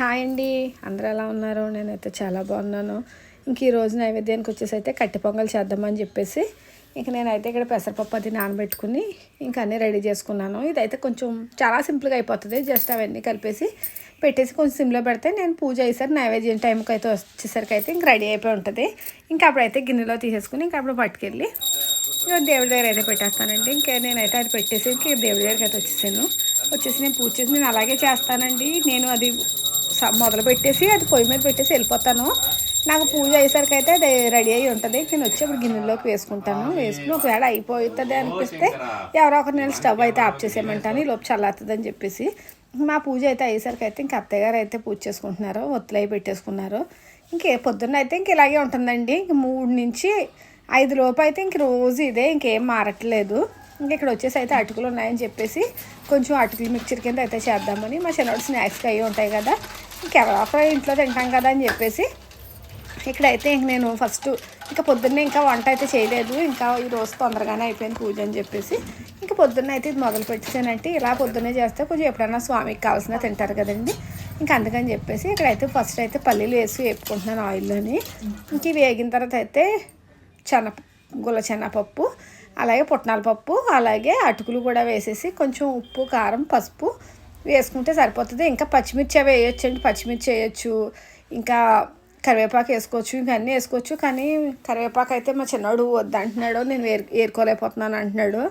Hi అండి. అందరూ ఎలా ఉన్నారు? నేనైతే చాలా బాగున్నాను. ఇంక ఈరోజు నైవేద్యానికి వచ్చేసి అయితే కట్టె పొంగల్ చేద్దామని చెప్పేసి ఇంక నేనైతే ఇక్కడ పెసరపప్పు అది నానబెట్టుకుని ఇంకా అన్నీ రెడీ చేసుకున్నాను. ఇదైతే కొంచెం చాలా సింపుల్గా అయిపోతుంది. జస్ట్ అవన్నీ కలిపేసి పెట్టేసి కొంచెం సిమ్లో పెడితే నేను పూజ అయ్యేసరికి నైవేద్యం టైంకి అయితే వచ్చేసరికి అయితే ఇంక రెడీ అయిపోయి ఉంటుంది. ఇంకా అప్పుడైతే గిన్నెలో తీసేసుకుని ఇంకా అప్పుడు పట్టుకెళ్ళి దేవుడి దగ్గర అయితే పెట్టేస్తానండి. ఇంకా నేనైతే అది పెట్టేసి ఇంక దేవుడి దగ్గరికి అయితే వచ్చేసాను. వచ్చేసి నేను పూజ చేసి నేను అలాగే చేస్తానండి. నేను అది మొదలు పెట్టేసి అది పొయ్యి మీద పెట్టేసి వెళ్ళిపోతాను. నాకు పూజ అయ్యేసరికి అయితే అది రెడీ అయ్యి ఉంటుంది. నేను వచ్చి ఇప్పుడు గిన్నెలోకి వేసుకుంటాను. వేసుకుని ఒకవేళ అయిపోతుంది అనిపిస్తే ఎవరో ఒకరు నేను స్టవ్ అయితే ఆఫ్ చేసేయమంటాను. ఈ లోపు చల్లారుతుంది అని చెప్పేసి. మా పూజ అయితే అయ్యేసరికి అయితే ఇంక అత్తయ్య గారు అయితే పూజ చేసుకుంటున్నారు. ఒత్తులు అవి పెట్టేసుకున్నారు. ఇంకే పొద్దున్న అయితే ఇంక ఇలాగే ఉంటుందండి. ఇంక మూడు నుంచి ఐదు లోపు అయితే ఇంక రోజు ఇదే. ఇంకేం మారట్లేదు. ఇంక ఇక్కడ వచ్చేసి అయితే అటుకులు ఉన్నాయని చెప్పేసి కొంచెం అటుకులు మిక్చర్ కింద అయితే చేద్దామని మా చిన్నోడు స్నాక్స్కి అవి ఉంటాయి కదా. ఇంకెవరో ఒకరు ఇంట్లో తింటాం కదా అని చెప్పేసి ఇక్కడైతే ఇంక నేను ఫస్ట్ ఇంకా పొద్దున్నే ఇంకా వంట అయితే చేయలేదు. ఇంకా ఈ రోజు తొందరగానే అయిపోయింది పూజ అని చెప్పేసి ఇంకా పొద్దున్న అయితే ఇది మొదలు పెట్టేసానంటే ఇలా పొద్దున్నే చేస్తే కొంచెం ఎప్పుడైనా స్వామికి కావాల్సిన తింటారు కదండి. ఇంకా అందుకని చెప్పేసి ఇక్కడైతే ఫస్ట్ అయితే పల్లీలు వేసి వేపుకుంటున్నాను ఆయిల్లోని ఇంక వేగిన తర్వాత అయితే చెన గుల్ల చెనపప్పు అలాగే పుట్నాల పప్పు అలాగే అటుకులు కూడా వేసేసి కొంచెం ఉప్పు కారం పసుపు వేసుకుంటే సరిపోతుంది. ఇంకా పచ్చిమిర్చి అవి వేయొచ్చు అండి పచ్చిమిర్చి వేయచ్చు. ఇంకా కరివేపాకు వేసుకోవచ్చు. ఇంకా అన్నీ వేసుకోవచ్చు. కానీ కరివేపాకు అయితే మా చిన్నోడు వద్దంటున్నాడు. నేను వేరు ఏరుకోలేకపోతున్నాను అంటున్నాడు.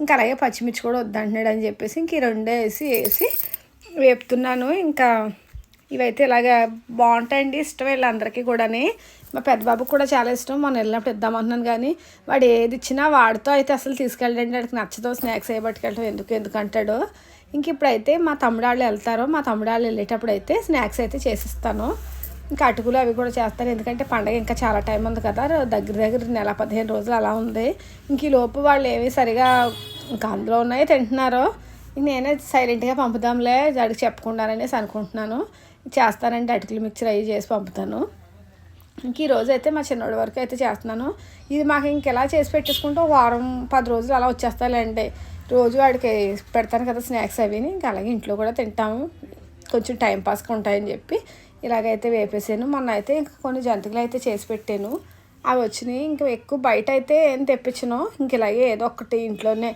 ఇంకా అలాగే పచ్చిమిర్చి కూడా వద్దంటున్నాడు అని చెప్పేసి ఇంక ఈ రెండే వేసి వేసి వేపుతున్నాను. ఇంకా ఇవైతే ఇలాగా బాగుంటాయండి. ఇష్టం వీళ్ళందరికీ కూడాని. మా పెద్ద బాబుకి కూడా చాలా ఇష్టం. మొన్న వెళ్ళినప్పుడు ఇద్దామంటున్నాను కానీ వాడు ఏది ఇచ్చినా వాడితో అయితే అసలు తీసుకెళ్ళండి వాడికి నచ్చదు స్నాక్స్ ఏ పట్టుకెళ్ళటం ఎందుకు? ఎందుకు? అంటాడు. ఇంక ఇప్పుడైతే మా తమ్ముడు వాళ్ళు వెళ్తారో మా తమ్ముడు వాళ్ళు వెళ్ళేటప్పుడు అయితే స్నాక్స్ అయితే చేసిస్తాను. ఇంకా అటుకులు అవి కూడా చేస్తాను. ఎందుకంటే పండగ ఇంకా చాలా టైం ఉంది కదా దగ్గర దగ్గర నెల పదిహేను రోజులు అలా ఉంది. ఇంక ఈ లోపు వాళ్ళు ఏవి సరిగా ఇంకా అందులో ఉన్నాయో తింటున్నారో నేనే సైలెంట్గా పంపుదాంలే అడిగి చెప్పకుండాననేసి అనుకుంటున్నాను. చేస్తానండి అటుకులు మిక్చర్ అవి చేసి పంపుతాను. ఇంక ఈ రోజు అయితే మా చిన్నోడి వరకు అయితే చేస్తున్నాను. ఇది మాకు ఇంకెలా చేసి పెట్టేసుకుంటే ఒక వారం పది రోజులు అలా వచ్చేస్తాయిలేండి. రోజు వాడికి పెడతాను కదా స్నాక్స్ అవి ఇంకా అలాగే ఇంట్లో కూడా తింటాము. కొంచెం టైం పాస్గా ఉంటాయని చెప్పి ఇలాగైతే వేపేసాను. మొన్న అయితే ఇంకా కొన్ని జంతికలు అయితే చేసి పెట్టాను. అవి వచ్చినాయి. ఇంకా ఎక్కువ బయట అయితే ఏం తెప్పించను. ఇంక ఇలాగే ఏదో ఒకటి ఇంట్లోనే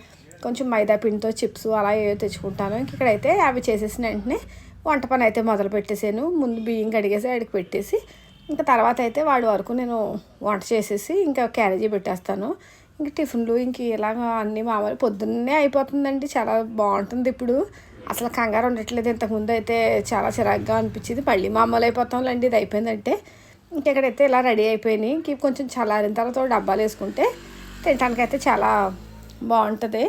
కొంచెం మైదా పిండితో చిప్స్ అలా ఏవో తెచ్చుకుంటాను. ఇంక ఇక్కడైతే అవి చేసేసిన వెంటనే వంట పని అయితే మొదలు పెట్టేసాను. ముందు బియ్యం కడిగేసి వాడికి పెట్టేసి ఇంకా తర్వాత అయితే వాడి వరకు నేను వంట చేసేసి ఇంకా క్యారేజీ పెట్టేస్తాను. ఇంక టిఫిన్లు ఇంక ఇలాగ అన్నీ మామూలు పొద్దున్నే అయిపోతుందండి చాలా బాగుంటుంది ఇప్పుడు. అసలు కంగారు ఉండట్లేదు ఇంతకుముందు అయితే చాలా చిరాగ్గా అనిపించింది. మళ్ళీ మామూలు అయిపోతాంలేండి ఇది అయిపోయిందంటే. ఇంకెక్కడైతే ఇలా రెడీ అయిపోయినాయి. ఇంక కొంచెం చల్లారిన తర్వాత డబ్బాలు వేసుకుంటే తినడానికి అయితే చాలా బాగుంటుంది.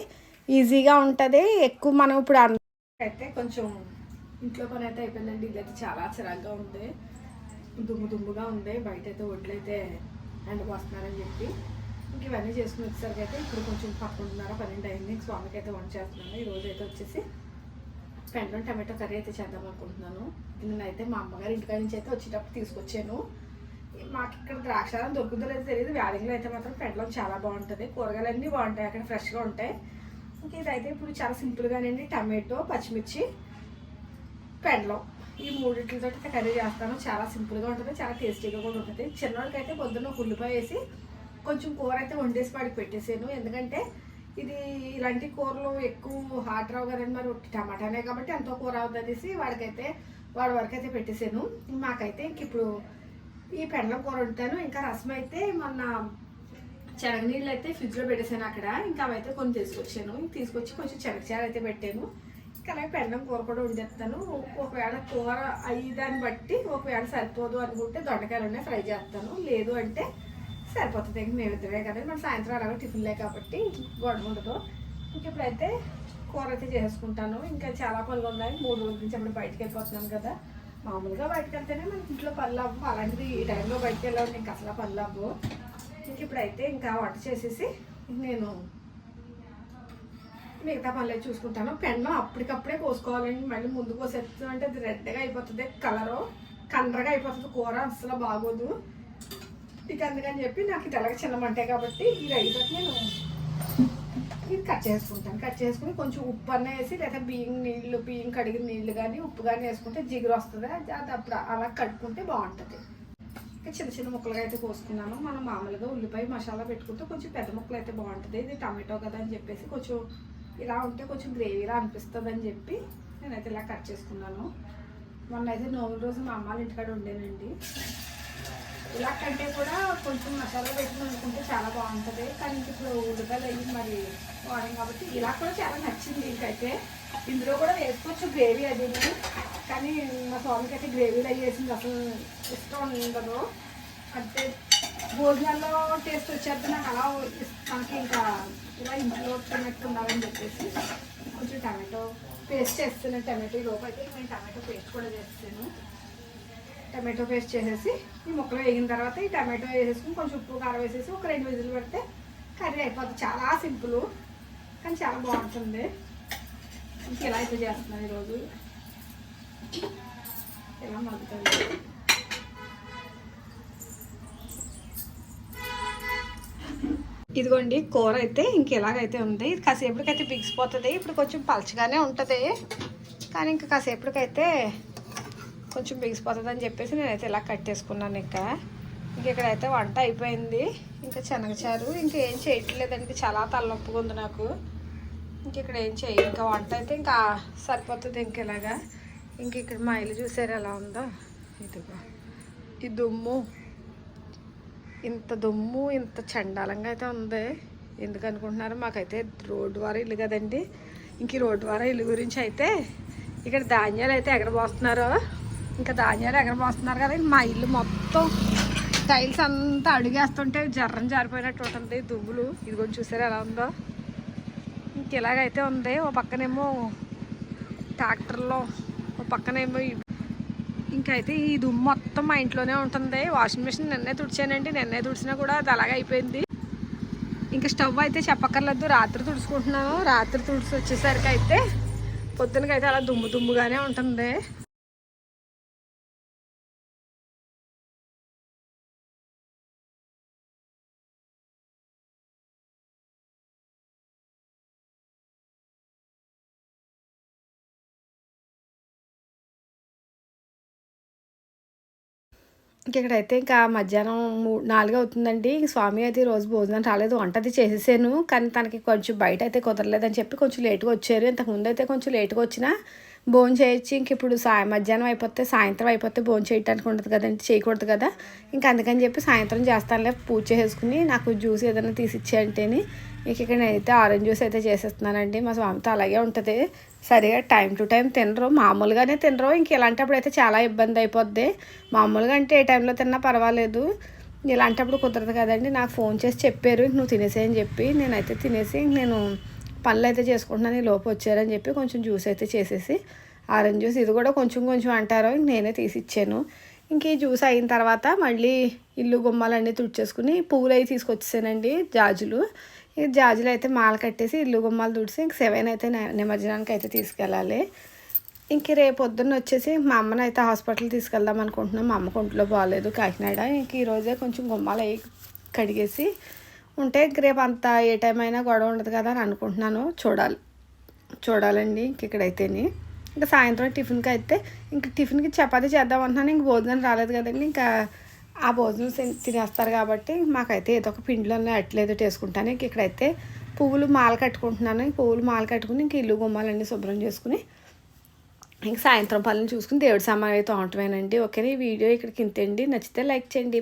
ఈజీగా ఉంటుంది. ఎక్కువ మనం ఇప్పుడు అన్న- అయితే కొంచెం ఇంట్లో పని అయితే అయిపోయిందండి ఇదైతే చాలా చిరాగ్గా ఉంది. దుమ్ము దుమ్ముగా ఉంది బయట అయితే ఒడ్లు అయితే వస్తున్నారని చెప్పి. ఇంక ఇవన్నీ చేసుకుని వచ్చేసరికి అయితే ఇప్పుడు కొంచెం పదకొండున్నర పన్నెండు అయింది. స్వామికి అయితే వంట చేస్తున్నాను. ఈ రోజు అయితే వచ్చేసి పెండ్లం టమాటో కర్రీ అయితే చేద్దాం అనుకుంటున్నాను. నేనైతే మా అమ్మగారి ఇంటికాడ నుంచి అయితే వచ్చేటప్పుడు తీసుకొచ్చాను. మాకు ఇక్కడ ద్రాక్షారం దొరుకుతుందో లేదో తెలియదు. వ్యాధిలో అయితే మాత్రం పెండ్లం చాలా బాగుంటుంది. కూరగాయలన్నీ బాగుంటాయి. అక్కడ ఫ్రెష్గా ఉంటాయి. ఇంక ఇదైతే ఇప్పుడు చాలా సింపుల్గానండి టమాటో పచ్చిమిర్చి పెండ్లం. ఈ మూడింటితో అయితే కర్రీ చేస్తాను. చాలా సింపుల్గా ఉంటుంది. చాలా టేస్టీగా కూడా ఉంటుంది. చిన్నవాడికి అయితే పొద్దున్న ఉల్లిపాయ వేసి కొంచెం కూర అయితే వండేసి వాడికి పెట్టేసాను. ఎందుకంటే ఇది ఇలాంటి కూరలు ఎక్కువ హాట్ రావు కదండి మరి ఉట్టి టమాటానే కాబట్టి ఎంతో కూర అవుతుంది అనేసి వాడికైతే వాడి వరకు అయితే పెట్టేసాను. మాకైతే ఇంక ఇప్పుడు ఈ పెండ్లం కూర వండుతాను. ఇంకా రసం అయితే మొన్న శనగనీళ్ళు అయితే ఫ్రిడ్జ్లో పెట్టేసాను అక్కడ. ఇంకా అవైతే కొన్ని తీసుకొచ్చాను. తీసుకొచ్చి కొంచెం చెనగచారు అయితే పెట్టాను. ఇంకా అలాగే పెండం కూర కూడా వండేస్తాను. ఒకవేళ కూర అయ్యి దాన్ని బట్టి ఒకవేళ సరిపోదు అనుకుంటే దొండకాయలు ఉన్నాయి ఫ్రై చేస్తాను. లేదు అంటే సరిపోతుంది. ఇంక మేము ఇద్దరే కదా. మన సాయంత్రం అలాగే టిఫిన్లే కాబట్టి గొడవ ఉండదు. ఇంక ఇప్పుడైతే కూర అయితే చేసుకుంటాను. ఇంకా చాలా పనులు ఉన్నాయి. మూడు రోజుల నుంచి అప్పుడు బయటకు వెళ్ళిపోతున్నాను కదా. మామూలుగా బయటకు వెళ్తేనే మనకి ఇంట్లో పనులు అవ్వు. అలాంటిది ఈ టైంలో బయటకు వెళ్ళాలి ఇంకా అసలు పనులు అవ్వు. ఇంక ఇప్పుడైతే ఇంకా వంట చేసేసి నేను మిగతా పనులు చూసుకుంటాను. పెన్ను అప్పటికప్పుడే కోసుకోవాలండి మళ్ళీ ముందు కోసేస్తాం అంటే అది రెడ్గా అయిపోతుంది. కలరు కండ్రగా అయిపోతుంది. కూర అసలు బాగోదు. ఇక అందుకని చెప్పి నాకు ఇది ఎలాగ చిన్నమంటే కాబట్టి ఈ రైస్ నేను ఇది కట్ చేసుకుంటాను. కట్ చేసుకుని కొంచెం ఉప్పు అన్న వేసి లేదా బియ్యం నీళ్ళు బియ్యం కడిగిన నీళ్ళు కానీ ఉప్పు కానీ వేసుకుంటే జిగురు వస్తుంది. అది అప్పుడు అలా కడుక్కుంటే బాగుంటుంది. ఇంకా చిన్న చిన్న ముక్కలుగా అయితే కోసుకున్నాను. మనం మామూలుగా ఉల్లిపాయ మసాలా పెట్టుకుంటే కొంచెం పెద్ద ముక్కలు అయితే బాగుంటుంది. ఇది టమాటో కదా అని చెప్పేసి కొంచెం ఇలా ఉంటే కొంచెం గ్రేవీలా అనిపిస్తుంది అని చెప్పి నేనైతే ఇలా కట్ చేసుకున్నాను. మొన్న అయితే నోముల రోజు మా అమ్మాళ్ళ ఇంటికాడ ఉండేనండి. ఇలా కంటే కూడా కొంచెం మసాలా పెట్టుకుని అనుకుంటే చాలా బాగుంటుంది. కానీ ఇంక ఇప్పుడు ఉల్లిపాయలు అయ్యి మరి వాడాం కాబట్టి ఇలా కూడా చాలా నచ్చింది ఇంకైతే. ఇందులో కూడా వేసుకోవచ్చు గ్రేవీ అది. కానీ మా స్వామికి అయితే గ్రేవీలు అయ్యి వేసింది అసలు ఇష్టం ఉండదు. అంటే భోజనాల్లో టేస్ట్ వచ్చేది నాకు అలా మనకి ఇంకా ఇలా ఇంట్లో తిన్నట్టు ఉండాలని చెప్పేసి కొంచెం టమాటో పేస్ట్ చేస్తున్నాను. టమాటో ఈ లోపు అయితే నేను టమాటో పేస్ట్ కూడా చేస్తాను టమాటో పేస్ట్ చేసేసి ఈ ముక్కలు వేగిన తర్వాత ఈ టమాటో వేసేసుకుని కొంచెం ఉప్పు కారం వేసేసి ఒక రెండు విజులు పెడితే కర్రీ అయిపోతుంది చాలా సింపుల్ కానీ చాలా బాగుంటుంది. ఇంకా ఇలా అయితే చేస్తున్నాను ఈరోజు? ఇలా మగ్గుతుంది ఇదిగోండి కూర అయితే ఇంక ఇలాగైతే ఉంది. ఇది కాసేపటికైతే బిగిసిపోతుంది. ఇప్పుడు కొంచెం పలచగానే ఉంటుంది. కానీ ఇంకా కాసేపటికైతే కొంచెం బిగిసిపోతుంది చెప్పేసి నేనైతే ఇలా కట్టేసుకున్నాను ఇంకా. ఇంక ఇక్కడైతే వంట అయిపోయింది. ఇంకా శనగచారు ఇంకా ఏం చేయట్లేదండి. చాలా తలనొప్పిగా ఉంది నాకు. ఇంక ఇక్కడ ఏం చేయి ఇంకా వంట అయితే ఇంకా సరిపోతుంది ఇంక ఇలాగా. ఇంక ఇక్కడ మా ఇల్లు చూసారు ఎలా ఉందో? ఇదిగో. ఈ దుమ్ము. ఇంత దుమ్ము ఇంత చండాలంగా అయితే ఉంది. ఎందుకు అనుకుంటున్నారు మాకైతే రోడ్డు వారి ఇల్లు కదండి. ఇంక ఈ రోడ్డు వారి ఇల్లు గురించి అయితే ఇక్కడ ధాన్యాలు అయితే ఎగరబోస్తున్నారు. ఇంకా ధాన్యాలు ఎగరబోస్తున్నారు కదా మా ఇల్లు మొత్తం టైల్స్ అంతా అడిగేస్తుంటే జర్రం జారిపోయినట్టు ఉంటుంది దుమ్ములు. ఇది కొంచెం చూసారు ఎలా ఉందో? ఇంక ఇలాగైతే ఉంది. ఓ పక్కనేమో ట్రాక్టర్లో ఓ పక్కనేమో ఇంకైతే ఈ దుమ్ము మొత్తం మా ఇంట్లోనే ఉంటుంది. వాషింగ్ మిషన్ నిన్నే తుడిచానండి. నిన్నే తుడిచినా కూడా అది అలాగే అయిపోయింది. ఇంకా స్టవ్ అయితే చెప్పక్కర్లేదు. రాత్రి తుడుచుకుంటున్నాను. రాత్రి తుడిచి వచ్చేసరికి అయితే పొద్దునకైతే అలా దుమ్ము దుమ్ముగానే ఉంటుంది. ఇక్కడైతే ఇంకా మధ్యాహ్నం మూడు నాలుగు అవుతుందండి ఇంక స్వామి అయితే రోజు భోజనం రాలేదు. వంట అది చేసేసాను. కానీ తనకి కొంచెం బయట అయితే కుదరలేదని చెప్పి కొంచెం లేట్గా వచ్చారు. ఇంతకుముందు అయితే కొంచెం లేట్గా వచ్చినా భోజనం చేయొచ్చు. ఇంక ఇప్పుడు సాయం మధ్యాహ్నం అయిపోతే సాయంత్రం అయిపోతే భోజనం చేయడానికి ఉండదు కదండి చేయకూడదు కదా. ఇంకా అందుకని చెప్పి సాయంత్రం చేస్తానులే. పూజ చేసుకుని నాకు జ్యూస్ ఏదైనా తీసి ఇచ్చేయంటేని ఇక ఇక్కడ నేనైతే ఆరెంజ్ జ్యూస్ అయితే చేసేస్తున్నానండి. మా స్వామితో అలాగే ఉంటుంది. సరిగా టైం టు టైం తినరు. మామూలుగానే తినరు. ఇంక ఇలాంటప్పుడు అయితే చాలా ఇబ్బంది అయిపోద్ది. మామూలుగా అంటే ఏ టైంలో తిన్నా పర్వాలేదు. ఇలాంటప్పుడు కుదరదు కదండి. నాకు ఫోన్ చేసి చెప్పారు. ఇంక నువ్వు తినేసేయని చెప్పి. నేనైతే తినేసి ఇంక నేను పనులు అయితే చేసుకుంటున్నాను. ఈ లోపు వచ్చారని చెప్పి కొంచెం జ్యూస్ అయితే చేసేసి ఆరెంజ్ జ్యూస్ ఇది కూడా కొంచెం కొంచెం అంటారు. ఇంక నేనే తీసి ఇచ్చాను. ఇంక ఈ జ్యూస్ అయిన తర్వాత మళ్ళీ ఇల్లు గుమ్మాలన్నీ తుడిచేసుకుని పువ్వులు అవి తీసుకొచ్చేసానండి. జాజులు. ఈ జాజులు అయితే మాల కట్టేసి ఇల్లు గుమ్మాలు తుడిసి ఇంక సెవెన్ అయితే నిమజ్జనానికి అయితే తీసుకెళ్ళాలి. ఇంక రేపు పొద్దున్న వచ్చేసి మా అమ్మని అయితే హాస్పిటల్ తీసుకెళ్దాం అనుకుంటున్నాం. మా అమ్మకు ఒంట్లో బాగాలేదు కాకినాడ. ఇంక ఈరోజే కొంచెం గుమ్మాలు అవి కడిగేసి ఉంటే రేపు అంత ఏ టైం అయినా గొడవ ఉండదు కదా అని అనుకుంటున్నాను. చూడాలి. చూడాలండి ఇంక ఇక్కడైతేని. ఇంకా సాయంత్రం టిఫిన్కి అయితే ఇంక టిఫిన్కి చపాతీ చేద్దాం అంటున్నాను. ఇంక భోజనం రాలేదు కదండి. ఇంకా ఆ భోజనం తినేస్తారు కాబట్టి మాకైతే ఏదో ఒక పిండిలోనే అట్లేదో వేసుకుంటాను ఇంక ఇక్కడైతే పువ్వులు మాల కట్టుకుంటున్నాను. పువ్వులు మాల కట్టుకుని ఇంక ఇల్లు గుమ్మాలన్నీ శుభ్రం చేసుకుని ఇంక సాయంత్రం పనులు చూసుకుని దేవుడి సామాన్ అయితే తోమటమేనండి ఓకేనా? ఈ వీడియో ఇక్కడికి ఇంతండి. నచ్చితే లైక్ చేయండి.